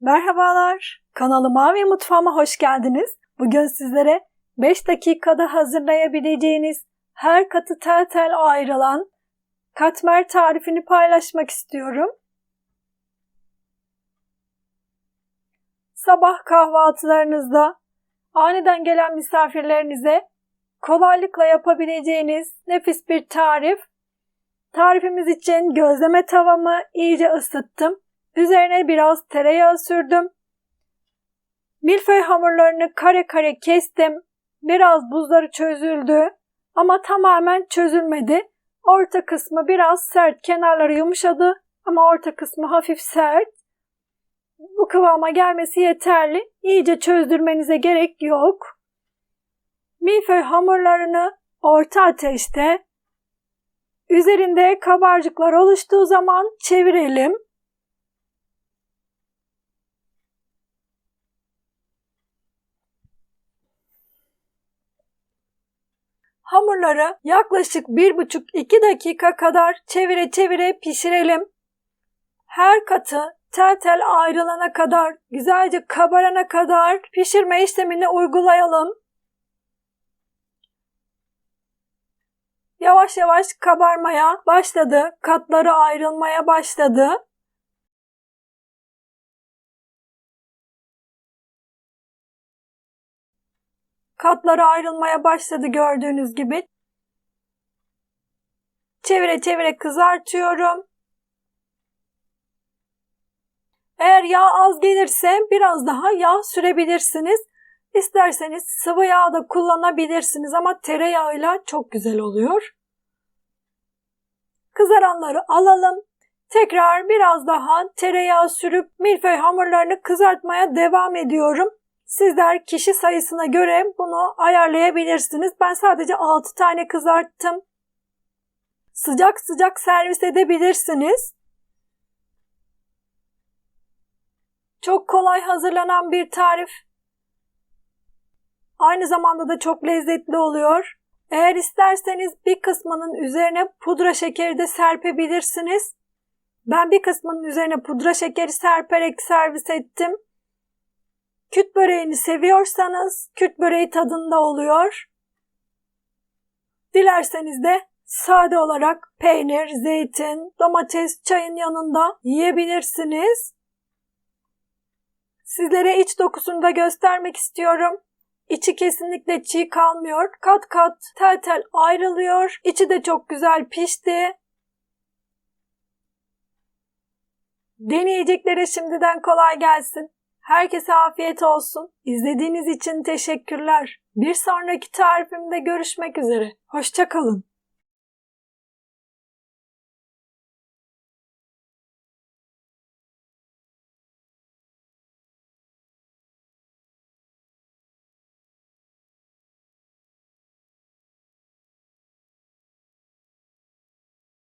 Merhabalar. Kanalıma ve mutfağıma hoş geldiniz. Bugün sizlere 5 dakikada hazırlayabileceğiniz her katı tel tel ayrılan katmer tarifini paylaşmak istiyorum. Sabah kahvaltılarınızda aniden gelen misafirlerinize kolaylıkla yapabileceğiniz nefis bir tarif. Tarifimiz için gözleme tavamı iyice ısıttım. Üzerine biraz tereyağı sürdüm. Milföy hamurlarını kare kare kestim. Biraz buzları çözüldü ama tamamen çözülmedi. Orta kısmı biraz sert, kenarları yumuşadı ama orta kısmı hafif sert. Bu kıvama gelmesi yeterli. İyice çözdürmenize gerek yok. Milföy hamurlarını orta ateşte üzerinde kabarcıklar oluştuğu zaman çevirelim. Hamurları yaklaşık 1,5-2 dakika kadar çevire çevire pişirelim. Her katı tel tel ayrılana kadar, güzelce kabarana kadar pişirme işlemini uygulayalım. Yavaş yavaş kabarmaya başladı, katları ayrılmaya başladı. Katları ayrılmaya başladı gördüğünüz gibi. Çevire çevire kızartıyorum. Eğer yağ az gelirse biraz daha yağ sürebilirsiniz. İsterseniz sıvı yağ da kullanabilirsiniz ama tereyağıyla çok güzel oluyor. Kızaranları alalım. Tekrar biraz daha tereyağı sürüp milföy hamurlarını kızartmaya devam ediyorum. Sizler kişi sayısına göre bunu ayarlayabilirsiniz. Ben sadece 6 tane kızarttım. Sıcak sıcak servis edebilirsiniz. Çok kolay hazırlanan bir tarif. Aynı zamanda da çok lezzetli oluyor. Eğer isterseniz bir kısmının üzerine pudra şekeri de serpebilirsiniz. Ben bir kısmının üzerine pudra şekeri serperek servis ettim. Küt böreğini seviyorsanız küt böreği tadında oluyor. Dilerseniz de sade olarak peynir, zeytin, domates, çayın yanında yiyebilirsiniz. Sizlere iç dokusunu da göstermek istiyorum. İçi kesinlikle çiğ kalmıyor. Kat kat tel tel ayrılıyor. İçi de çok güzel pişti. Deneyeceklere şimdiden kolay gelsin. Herkese afiyet olsun. İzlediğiniz için teşekkürler. Bir sonraki tarifimde görüşmek üzere. Hoşçakalın.